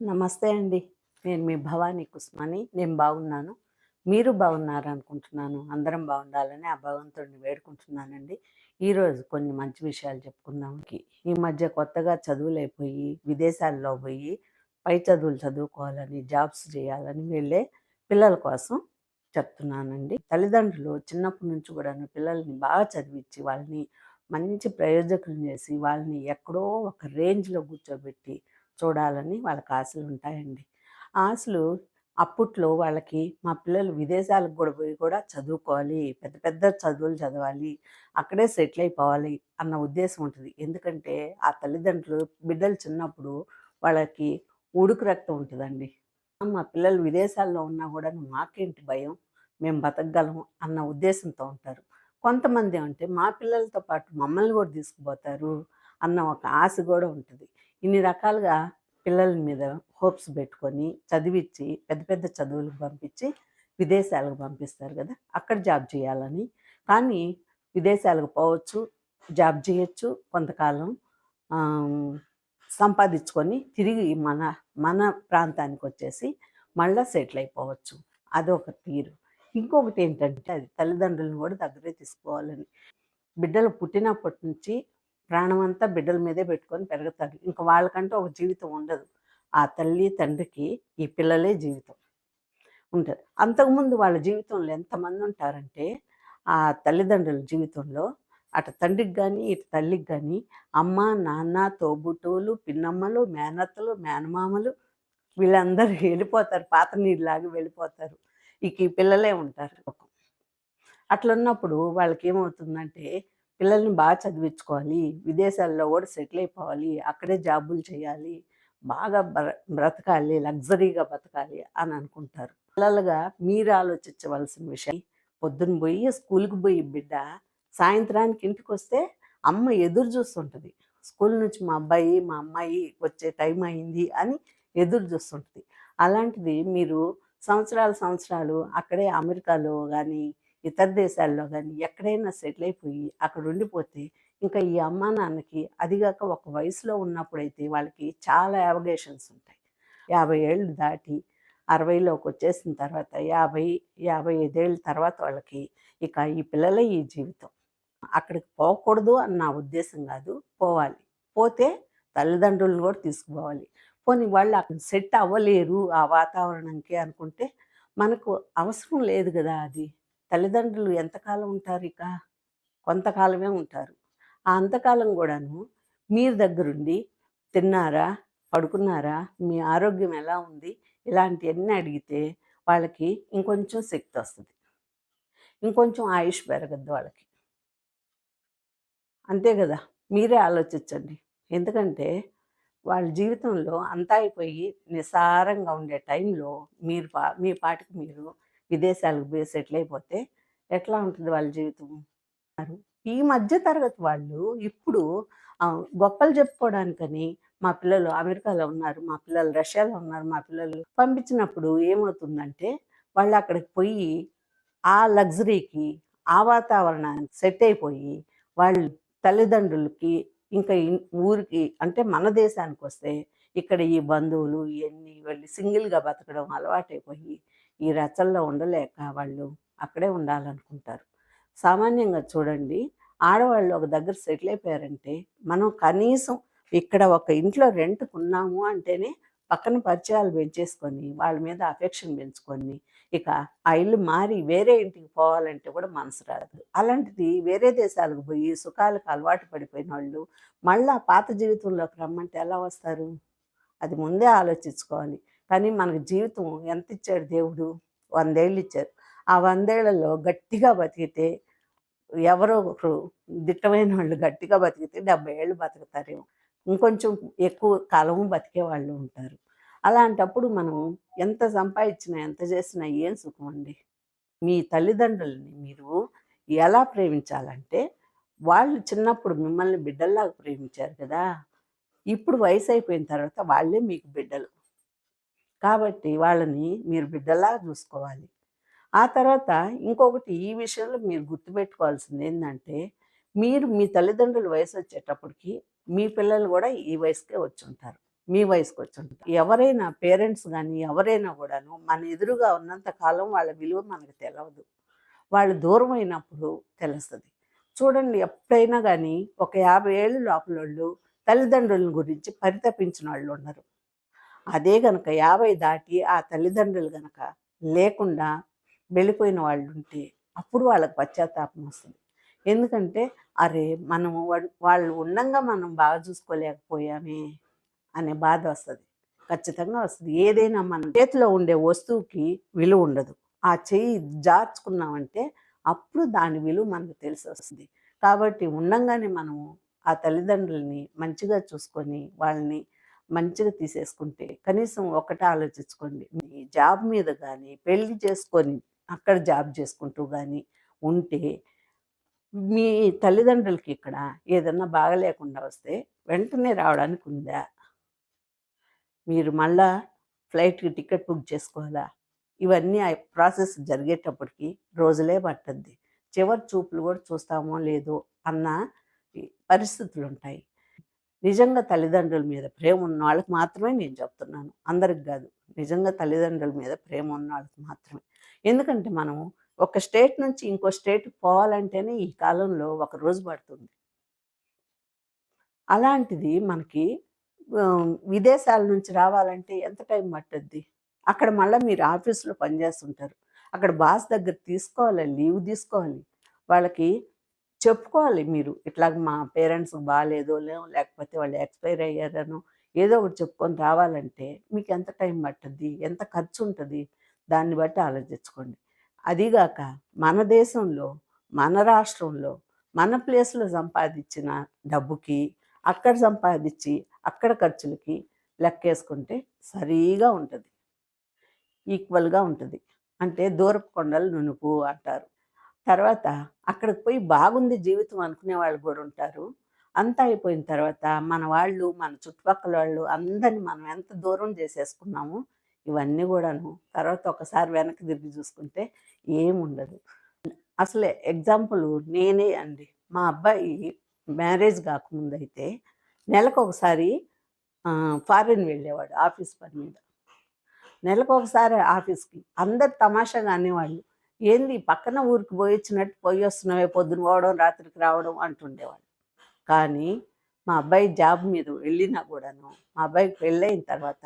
నమస్తే అండి. నేను మీ భవానీ కుస్మాని. నేను బాగున్నాను. మీరు బాగున్నారు అనుకుంటున్నాను అందరం బాగుండాలని ఆ భగవంతుడిని వేడుకుంటున్నానండి. ఈరోజు కొన్ని మంచి విషయాలు చెప్పుకుందాంకి ఈ మధ్య కొత్తగా చదువులైపోయి విదేశాల్లో పోయి పై చదువులు చదువుకోవాలని జాబ్స్ చేయాలని వెళ్ళే పిల్లల కోసం చెప్తున్నానండి. తల్లిదండ్రులు చిన్నప్పటి నుంచి కూడా పిల్లల్ని బాగా చదివించి వాళ్ళని మంచి ప్రయోజకులు చేసి వాళ్ళని ఎక్కడో ఒక రేంజ్లో కూర్చోబెట్టి చూడాలని వాళ్ళకి ఆశలు ఉంటాయండి. ఆశలు అప్పట్లో వాళ్ళకి మా పిల్లలు విదేశాలకు కూడా పోయి కూడా చదువుకోవాలి పెద్ద పెద్ద చదువులు చదవాలి అక్కడే సెటిల్ అయిపోవాలి అన్న ఉద్దేశం ఉంటుంది. ఎందుకంటే ఆ తల్లిదండ్రులు బిడ్డలు చిన్నప్పుడు వాళ్ళకి ఉడుకు రక్తం ఉంటుందండి. మా పిల్లలు విదేశాల్లో ఉన్నా కూడా మాకేంటి భయం? మేము బతకగలం అన్న ఉద్దేశంతో ఉంటారు. కొంతమంది అంటే మా పిల్లలతో పాటు మమ్మల్ని కూడా తీసుకుపోతారు అన్న ఒక ఆశ కూడా ఉంటుంది. ఇన్ని రకాలుగా పిల్లల మీద హోప్స్ పెట్టుకొని చదివించి పెద్ద పెద్ద చదువులకు పంపించి విదేశాలకు పంపిస్తారు కదా! అక్కడ జాబ్ చేయాలని. కానీ విదేశాలకు పోవచ్చు జాబ్ చేయొచ్చు కొంతకాలం. సంపాదించుకొని తిరిగి మన మన ప్రాంతానికి వచ్చేసి మళ్ళీ సెటిల్ అయిపోవచ్చు. అదొక తీరు. ఇంకొకటి ఏంటంటే అది తల్లిదండ్రులను కూడా దగ్గరే తీసుకోవాలని. బిడ్డలు పుట్టినప్పటి నుంచి ప్రాణం అంతా బిడ్డల మీదే పెట్టుకొని పెరుగుతారు. ఇంకా వాళ్ళకంటూ ఒక జీవితం ఉండదు. ఆ తల్లి తండ్రికి ఈ పిల్లలే జీవితం ఉంటుంది అంతకుముందు వాళ్ళ జీవితంలో ఎంతమంది ఉంటారంటే ఆ తల్లిదండ్రుల జీవితంలో అటు తండ్రికి కానీ ఇటు తల్లికి కానీ అమ్మ నాన్న తోబుట్టువులు పిన్నమ్మలు మేనత్తలు మేనమామలు వీళ్ళందరూ వెళ్ళిపోతారు. పాత నీళ్ళలాగా వెళ్ళిపోతారు. ఇక ఈ పిల్లలే ఉంటారు. అట్లున్నప్పుడు వాళ్ళకి ఏమవుతుందంటే పిల్లల్ని బాగా చదివించుకోవాలి. విదేశాల్లో కూడా సెటిల్ అయిపోవాలి. అక్కడే జాబులు చేయాలి. బాగా బ్రతకాలి. లగ్జరీగా బతకాలి అని అనుకుంటారు. పిల్లలుగా మీరు ఆలోచించవలసిన విషయం పొద్దున్న పోయి స్కూల్కి పోయి బిడ్డ సాయంత్రానికి ఇంటికి వస్తే అమ్మ ఎదురు చూస్తుంటుంది. స్కూల్ నుంచి మా అబ్బాయి మా అమ్మాయి వచ్చే టైం అయింది అని ఎదురు చూస్తుంటుంది. అలాంటిది మీరు సంవత్సరాలు సంవత్సరాలు అక్కడే అమెరికాలో కానీ ఇతర దేశాల్లో కానీ ఎక్కడైనా సెటిల్ అయిపోయి అక్కడ ఉండిపోతే ఇంకా ఈ అమ్మ నాన్నకి అదిగాక ఒక వయసులో ఉన్నప్పుడైతే వాళ్ళకి చాలా యావగేషన్స్ ఉంటాయి. యాభై ఏళ్ళు దాటి అరవైలోకి వచ్చేసిన తర్వాత యాభై యాభై ఐదేళ్ళ తర్వాత వాళ్ళకి ఇక ఈ పిల్లలే ఈ జీవితం. అక్కడికి పోకూడదు అన్న ఉద్దేశం కాదు పోవాలి. పోతే తల్లిదండ్రులను కూడా తీసుకుపోవాలి. పోనీ వాళ్ళు అక్కడ సెట్ అవ్వలేరు ఆ వాతావరణంకి అనుకుంటే మనకు అవసరం లేదు కదా అది. తల్లిదండ్రులు ఎంతకాలం ఉంటారు ఇక కొంతకాలమే ఉంటారు. ఆ అంతకాలం కూడాను మీరు దగ్గరుండి తిన్నారా? పడుకున్నారా? మీ ఆరోగ్యం ఎలా ఉంది? ఇలాంటివన్నీ అడిగితే వాళ్ళకి ఇంకొంచెం శక్తి వస్తుంది. ఇంకొంచెం ఆయుష్ పెరగద్దు వాళ్ళకి. అంతే కదా? మీరే ఆలోచించండి. ఎందుకంటే వాళ్ళ జీవితంలో అంతా అయిపోయి నిసారంగా ఉండే టైంలో మీరు పా మీ పాటికి మీరు విదేశాలకు పోయి సెటిల్ అయిపోతే ఎట్లా ఉంటుంది వాళ్ళ జీవితం? ఈ మధ్య తరగతి వాళ్ళు ఇప్పుడు గొప్పలు చెప్పుకోవడానికని మా పిల్లలు అమెరికాలో ఉన్నారు మా పిల్లలు రష్యాలో ఉన్నారు మా పిల్లలు పంపించినప్పుడు ఏమవుతుందంటే వాళ్ళు అక్కడికి పోయి ఆ లగ్జరీకి ఆ వాతావరణానికి సెట్ అయిపోయి వాళ్ళు తల్లిదండ్రులకి ఇంకా ఊరికి అంటే మన దేశానికి వస్తే ఇక్కడ ఈ బంధువులు ఇవన్నీ వెళ్ళి సింగిల్గా బతకడం అలవాటైపోయి ఈ రచనలో ఉండలేక వాళ్ళు అక్కడే ఉండాలనుకుంటారు. సామాన్యంగా చూడండి ఆడవాళ్ళు ఒక దగ్గర సెటిల్ అయిపోయారంటే మనం కనీసం ఇక్కడ ఒక ఇంట్లో రెంట్కున్నాము అంటేనే పక్కన పరిచయాలు పెంచేసుకొని వాళ్ళ మీద అఫెక్షన్ పెంచుకొని ఇక ఆ ఇల్లు మారి వేరే ఇంటికి పోవాలంటే కూడా మనసు రాదు. అలాంటిది వేరే దేశాలకు పోయి సుఖాలకు అలవాటు పడిపోయిన వాళ్ళు మళ్ళీ పాత జీవితంలోకి రమ్మంటే ఎలా వస్తారు? అది ముందే ఆలోచించుకోవాలి. కానీ మనకు జీవితం ఎంత ఇచ్చాడు దేవుడు? వందేళ్ళు ఇచ్చారు ఆ వందేళ్ళలో గట్టిగా బతికితే ఎవరో ఒకరు దిట్టమైన వాళ్ళు గట్టిగా బతికితే డెబ్బై ఏళ్ళు బతుకుతారేమో. ఇంకొంచెం ఎక్కువ కాలము బతికే వాళ్ళు ఉంటారు. అలాంటప్పుడు మనం ఎంత సంపాదించినా ఎంత చేసినా ఏం సుఖం అండి? మీ తల్లిదండ్రులని మీరు ఎలా ప్రేమించాలంటే వాళ్ళు చిన్నప్పుడు మిమ్మల్ని బిడ్డల్లాగా ప్రేమించారు కదా! ఇప్పుడు వయసు అయిపోయిన తర్వాత వాళ్ళే మీకు బిడ్డలు. కాబట్టి వాళ్ళని మీరు బిడ్డలా చూసుకోవాలి. ఆ తర్వాత ఇంకొకటి ఈ విషయంలో మీరు గుర్తుపెట్టుకోవాల్సింది ఏంటంటే మీరు మీ తల్లిదండ్రుల వయసు వచ్చేటప్పటికి మీ పిల్లలు కూడా ఈ వయసుకే వచ్చి ఉంటారు మీ వయసుకు వచ్చి ఉంటారు ఎవరైనా పేరెంట్స్ కానీ ఎవరైనా కూడాను మన ఎదురుగా ఉన్నంత కాలం వాళ్ళ విలువ మనకు తెలియదు వాళ్ళు దూరం అయినప్పుడు తెలుస్తుంది. చూడండి ఎప్పుడైనా కానీ ఒక యాభై ఏళ్ళు లోపల వాళ్ళు తల్లిదండ్రుల గురించి పరితపించిన వాళ్ళు ఉన్నారు. అదే గనక యాభై దాటి ఆ తల్లిదండ్రులు గనక లేకుండా వెళ్ళిపోయిన వాళ్ళు ఉంటే అప్పుడు వాళ్ళకి పశ్చాత్తాపం వస్తుంది. ఎందుకంటే అరే మనం వాళ్ళు ఉండంగా మనం బాగా చూసుకోలేకపోయామే అనే బాధ వస్తుంది. ఖచ్చితంగా వస్తుంది. ఏదైనా మన చేతిలో ఉండే వస్తువుకి విలువ ఉండదు. ఆ చెయ్యి జార్చుకున్నామంటే అప్పుడు దాని విలువ మనకు తెలిసి వస్తుంది. కాబట్టి ఉండంగానే మనము ఆ తల్లిదండ్రుల్ని మంచిగా చూసుకొని వాళ్ళని మంచిగా తీసేసుకుంటే కనీసం ఒకటే ఆలోచించుకోండి. మీ జాబ్ మీద కానీ పెళ్ళి చేసుకొని అక్కడ జాబ్ చేసుకుంటూ కానీ ఉంటే మీ తల్లిదండ్రులకి ఇక్కడ ఏదన్నా బాగలేకుండా వస్తే వెంటనే రావడానికి ఉందా? మీరు మళ్ళా ఫ్లైట్కి టికెట్ బుక్ చేసుకోవాలా? ఇవన్నీ ఆ ప్రాసెస్ జరిగేటప్పటికి రోజులే పట్టద్ది. చివరి చూపులు కూడా చూస్తామో లేదో అన్న పరిస్థితులు ఉంటాయి నిజంగా తల్లిదండ్రుల మీద ప్రేమ ఉన్న వాళ్ళకి మాత్రమే నేను చెప్తున్నాను. అందరికి కాదు నిజంగా తల్లిదండ్రుల మీద ప్రేమ ఉన్న వాళ్ళకి మాత్రమే. ఎందుకంటే మనము ఒక స్టేట్ నుంచి ఇంకో స్టేట్ పోవాలంటేనే ఈ కాలంలో ఒక రోజు పడుతుంది. అలాంటిది మనకి విదేశాల నుంచి రావాలంటే ఎంత టైం పట్టుద్ది? అక్కడ మళ్ళీ మీరు ఆఫీస్లో పనిచేస్తుంటారు. అక్కడ బాస్ దగ్గర తీసుకోవాలి లీవ్ తీసుకోవాలి. వాళ్ళకి చెప్పుకోవాలి మీరు. ఇట్లా మా పేరెంట్స్ బాగాలేదో లేకపోతే వాళ్ళు ఎక్స్పైర్ అయ్యారనో ఏదో ఒకటి చెప్పుకొని రావాలంటే మీకు ఎంత టైం పట్టుద్ది? ఎంత ఖర్చు ఉంటుంది దాన్ని బట్టి ఆలోచించుకోండి. అదిగాక మన దేశంలో మన రాష్ట్రంలో మన ప్లేస్లో సంపాదించిన డబ్బుకి అక్కడ సంపాదించి అక్కడ ఖర్చులకి లెక్కేసుకుంటే సరిగా ఉంటుంది. ఈక్వల్గా ఉంటుంది. అంటే దూరపు కొండలు నునుపు అంటారు. తర్వాత అక్కడికి పోయి బాగుంది జీవితం అనుకునే వాళ్ళు కూడా ఉంటారు. అంతా అయిపోయిన తర్వాత మన వాళ్ళు మన చుట్టుపక్కల వాళ్ళు అందరిని మనం ఎంత దూరం చేసేసుకున్నాము ఇవన్నీ కూడాను తర్వాత ఒకసారి వెనక్కి తిరిగి చూసుకుంటే ఏముండదు. అసలే ఎగ్జాంపుల్ నేనే అండి. మా అబ్బాయి మ్యారేజ్ కాకముందు అయితే నెలకు ఒకసారి ఫారిన్ వెళ్ళేవాడు ఆఫీస్ పని మీద. నెలకు ఒకసారి ఆఫీస్కి. అందరు తమాషాగా అనేవాళ్ళు. ఏంది పక్కన ఊరికి పోయి వచ్చినట్టు పోయి వస్తున్నావే పొద్దున పోవడం రాత్రికి రావడం అంటుండేవాళ్ళు. కానీ మా అబ్బాయి జాబ్ మీద వెళ్ళినా కూడాను మా అబ్బాయికి పెళ్ళైన తర్వాత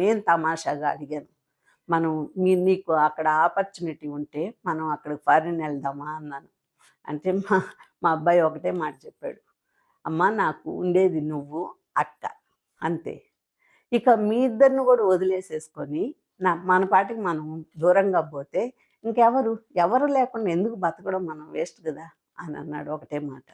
నేను తమాషాగా అడిగాను మనం మీ నీకు అక్కడ ఆపర్చునిటీ ఉంటే మనం అక్కడికి ఫారిన్ వెళ్దామా? అన్నాను. అంటే మా మా అబ్బాయి ఒకటే మాట చెప్పాడు అమ్మ నాకు ఉండేది నువ్వు అక్క అంతే. ఇక మీ ఇద్దరిని కూడా వదిలేసేసుకొని నా మన పాటికి మనం దూరంగా పోతే ఇంకెవరు? ఎవరు లేకుండా ఎందుకు బతకడం మనం వేస్ట్ కదా? అని అన్నాడు ఒకటే మాట.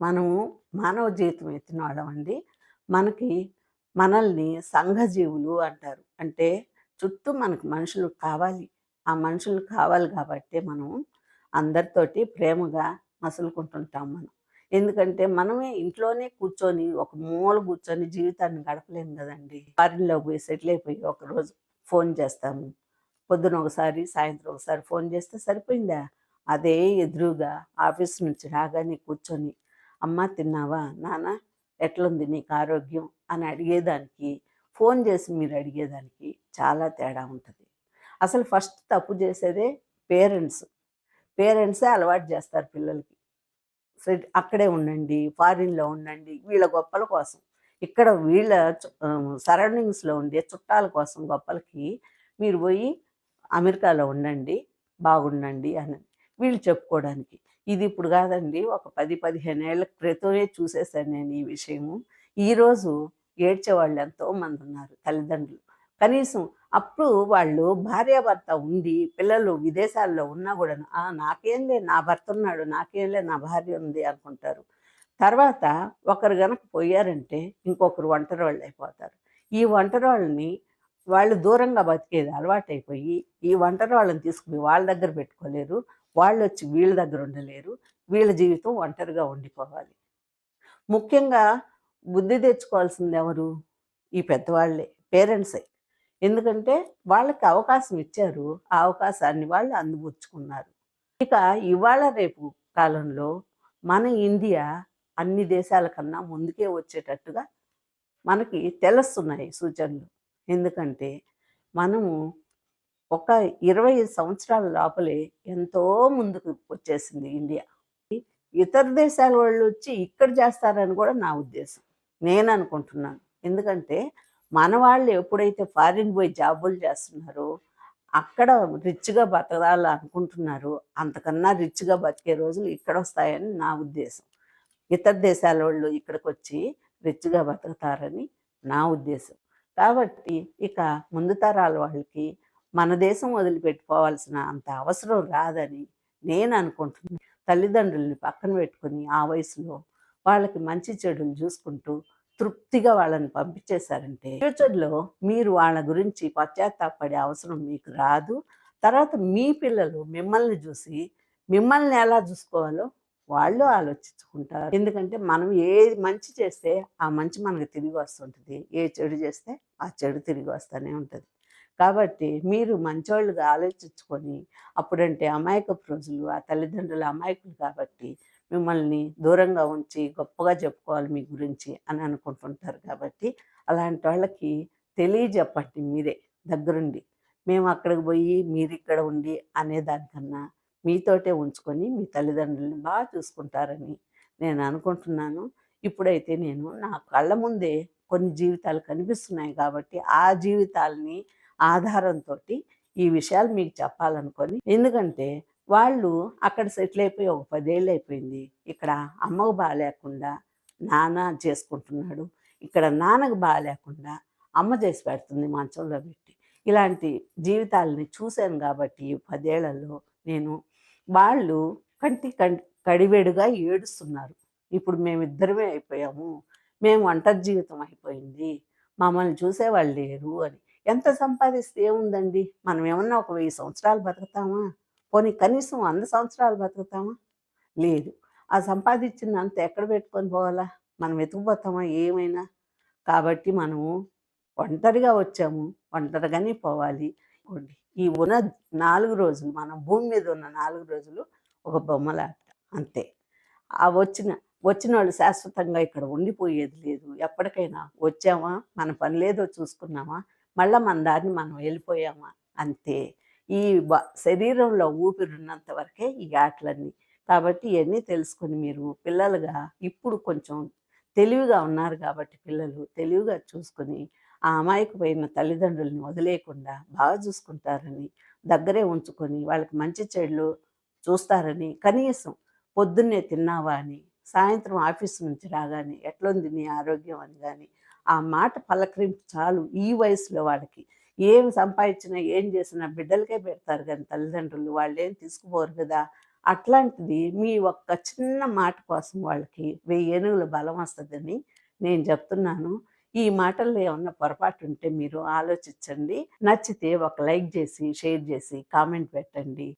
మనము మానవ జీవితం ఎత్తిన వాళ్ళమండి మనకి మనల్ని సంఘజీవులు అంటారు. అంటే చుట్టూ మనకు మనుషులు కావాలి. ఆ మనుషులు కావాలి కాబట్టి మనం అందరితోటి ప్రేమగా మసులుకుంటుంటాం మనం. ఎందుకంటే మనమే ఇంట్లోనే కూర్చొని ఒక మూల కూర్చొని జీవితాన్ని గడపలేము కదండి. ఫారిన్లో పోయి సెటిల్ అయిపోయి ఒక రోజు ఫోన్ చేస్తాము. పొద్దున ఒకసారి సాయంత్రం ఒకసారి ఫోన్ చేస్తే సరిపోయిందా? అదే ఎదురుగా ఆఫీస్ నుంచి రాగానే కూర్చొని అమ్మ తిన్నావా? నాన్న ఎట్లుంది నీకు ఆరోగ్యం? అని అడిగేదానికి ఫోన్ చేసి మీరు అడిగేదానికి చాలా తేడా ఉంటుంది. అసలు ఫస్ట్ తప్పు చేసేదే పేరెంట్స్. పేరెంట్సే అలవాటు చేస్తారు పిల్లలకి. అక్కడే ఉండండి ఫారిన్లో ఉండండి వీళ్ళ గొప్పల కోసం. ఇక్కడ వీళ్ళ సరౌండింగ్స్లో ఉండే చుట్టాల కోసం గొప్పలకి మీరు పోయి అమెరికాలో ఉండండి బాగుండండి అని వీళ్ళు చెప్పుకోవడానికి. ఇది ఇప్పుడు కాదండి ఒక పది పదిహేను ఏళ్ళ క్రితమే చూసేసాను నేను ఈ విషయము. ఈరోజు ఏడ్చే వాళ్ళు ఉన్నారు తల్లిదండ్రులు. కనీసం అప్పుడు వాళ్ళు భార్యాభర్త ఉండి పిల్లలు విదేశాల్లో ఉన్నా కూడా "ఆ, నాకేంలే నా భర్త ఉన్నాడు నాకేంలే నా భార్య ఉంది అనుకుంటారు. తర్వాత ఒకరు కనుక పోయారంటే ఇంకొకరు ఒంటరి వాళ్ళు అయిపోతారు. ఈ ఒంటరి వాళ్ళని వాళ్ళు దూరంగా బతికేది అలవాటైపోయి ఈ ఒంటరి వాళ్ళని తీసుకుని వాళ్ళ దగ్గర పెట్టుకోలేరు. వాళ్ళు వచ్చి వీళ్ళ దగ్గర ఉండలేరు. వీళ్ళ జీవితం ఒంటరిగా ఉండిపోవాలి. ముఖ్యంగా బుద్ధి తెచ్చుకోవాల్సింది ఎవరు? ఈ పెద్దవాళ్ళే పేరెంట్సే. ఎందుకంటే వాళ్ళకి అవకాశం ఇచ్చారు. ఆ అవకాశాన్ని వాళ్ళు అందిపుచ్చుకున్నారు. ఇక ఇవాళ రేపు కాలంలో మన ఇండియా అన్ని దేశాల కన్నా ముందుకే వచ్చేటట్టుగా మనకి తెలుస్తున్నాయి సూచనలు. ఎందుకంటే మనము ఒక ఇరవై సంవత్సరాల లోపలే ఎంతో ముందుకు వచ్చేసింది ఇండియా. ఇతర దేశాల వాళ్ళు వచ్చి ఇక్కడ చేస్తారని కూడా నా ఉద్దేశం. నేను అనుకుంటున్నాను. ఎందుకంటే మన వాళ్ళు ఎప్పుడైతే ఫారిన్ పోయి జాబులు చేస్తున్నారో అక్కడ రిచ్గా బతకాలి అనుకుంటున్నారు అంతకన్నా రిచ్గా బతికే రోజులు ఇక్కడ వస్తాయని నా ఉద్దేశం. ఇతర దేశాల వాళ్ళు ఇక్కడికి వచ్చి రిచ్గా బతుకుతారని నా ఉద్దేశం. కాబట్టి ఇక ముందు తరాల వాళ్ళకి మన దేశం వదిలిపెట్టుకోవాల్సిన అంత అవసరం రాదని నేను అనుకుంటున్నాను తల్లిదండ్రుల్ని పక్కన పెట్టుకొని ఆ వయసులో వాళ్ళకి మంచి చెడులు చూసుకుంటూ తృప్తిగా వాళ్ళని పంపించేశారంటే ఫ్యూచర్లో మీరు వాళ్ళ గురించి పశ్చాత్తాపడే అవసరం మీకు రాదు. తర్వాత మీ పిల్లలు మిమ్మల్ని చూసి మిమ్మల్ని ఎలా చూసుకోవాలో వాళ్ళు ఆలోచించుకుంటారు. ఎందుకంటే మనం ఏ మంచి చేస్తే ఆ మంచి మనకు తిరిగి వస్తుంటుంది. ఏ చెడు చేస్తే ఆ చెడు తిరిగి వస్తూనే ఉంటుంది. కాబట్టి మీరు మంచోళ్ళుగా ఆలోచించుకొని అప్పుడంటే అమాయకపు రోజులు ఆ తల్లిదండ్రులు అమాయకులు కాబట్టి మిమ్మల్ని దూరంగా ఉంచి గొప్పగా చెప్పుకోవాలి మీ గురించి అని అనుకుంటుంటారు కాబట్టి అలాంటి వాళ్ళకి తెలియజెప్పండి మీరే దగ్గరుండి. మేము అక్కడికి పోయి మీరు ఇక్కడ ఉండి అనేదానికన్నా మీతోటే ఉంచుకొని మీ తల్లిదండ్రులని బాగా చూసుకుంటారని నేను అనుకుంటున్నాను. ఇప్పుడైతే నేను నా కళ్ళ ముందే కొన్ని జీవితాలు కనిపిస్తున్నాయి కాబట్టి ఆ జీవితాలని ఆధారంతో ఈ విషయాలు మీకు చెప్పాలనుకొని ఎందుకంటే వాళ్ళు అక్కడ సెటిల్ అయిపోయి ఒక పదేళ్ళు అయిపోయింది. ఇక్కడ అమ్మకు బాగాలేకుండా నాన్న చేసుకుంటున్నాడు. ఇక్కడ నాన్నకు బాగాలేకుండా అమ్మ చేసి పెడుతుంది మంచంలో పెట్టి. ఇలాంటి జీవితాలని చూశాను కాబట్టి ఈ పదేళ్ళలో నేను వాళ్ళు కంటి కడివేడుగా ఏడుస్తున్నారు. ఇప్పుడు మేమిద్దరమే అయిపోయాము. మేము అంటర్జీవితం అయిపోయింది. మమ్మల్ని చూసేవాళ్ళు లేరు అని. ఎంత సంపాదిస్తే ఏముందండి? మనం ఏమన్నా ఒక వెయ్యి సంవత్సరాలు బతుకుతామా? పోనీ కనీసం వంద సంవత్సరాలు బతుకుతామా? లేదు. ఆ సంపాదించినంత ఎక్కడ పెట్టుకొని పోవాలా? మనం వెతుకుపోతామా? ఏమైనా? కాబట్టి మనము ఒంటరిగా వచ్చాము. ఒంటరిగానే పోవాలి. అనుకోండి. ఈ ఉన్న నాలుగు రోజులు మనం భూమి మీద ఉన్న నాలుగు రోజులు ఒక బొమ్మలాట అంతే. ఆ వచ్చిన వచ్చిన వాళ్ళు శాశ్వతంగా ఇక్కడ ఉండిపోయేది లేదు. ఎప్పటికైనా వచ్చామా? మన పని లేదో చూసుకున్నామా? మళ్ళీ మన దారిని మనం వెళ్ళిపోయామా? అంతే. ఈ బ- శరీరంలో ఊపిరి ఉన్నంత వరకే ఈ ఆటలన్నీ. కాబట్టి ఇవన్నీ తెలుసుకొని మీరు పిల్లలుగా ఇప్పుడు కొంచెం తెలివిగా ఉన్నారు కాబట్టి పిల్లలు తెలివిగా చూసుకొని ఆ అమాయకుపోయిన తల్లిదండ్రుల్ని వదిలేయకుండా బాగా చూసుకుంటారని దగ్గరే ఉంచుకొని వాళ్ళకి మంచి చెడులు చూస్తారని కనీసం పొద్దున్నే తిన్నావా అని సాయంత్రం ఆఫీస్ నుంచి రాగానే ఎట్లుంది నీ ఆరోగ్యం అని కానీ ఆ మాట పలకరింపు చాలు ఈ వయసులో వాళ్ళకి ఏం సంపాదించినా ఏం చేసినా బిడ్డలకే పెడతారు కానీ తల్లిదండ్రులు వాళ్ళు ఏం తీసుకుపోరు కదా. అట్లాంటిది మీ ఒక్క చిన్న మాట కోసం వాళ్ళకి వెయ్యి ఏనుగుల బలం వస్తుందని నేను చెప్తున్నాను. ఈ మాటల్లో ఏమన్నా పొరపాటు ఉంటే మీరు ఆలోచించండి. నచ్చితే ఒక లైక్ చేసి షేర్ చేసి కామెంట్ పెట్టండి.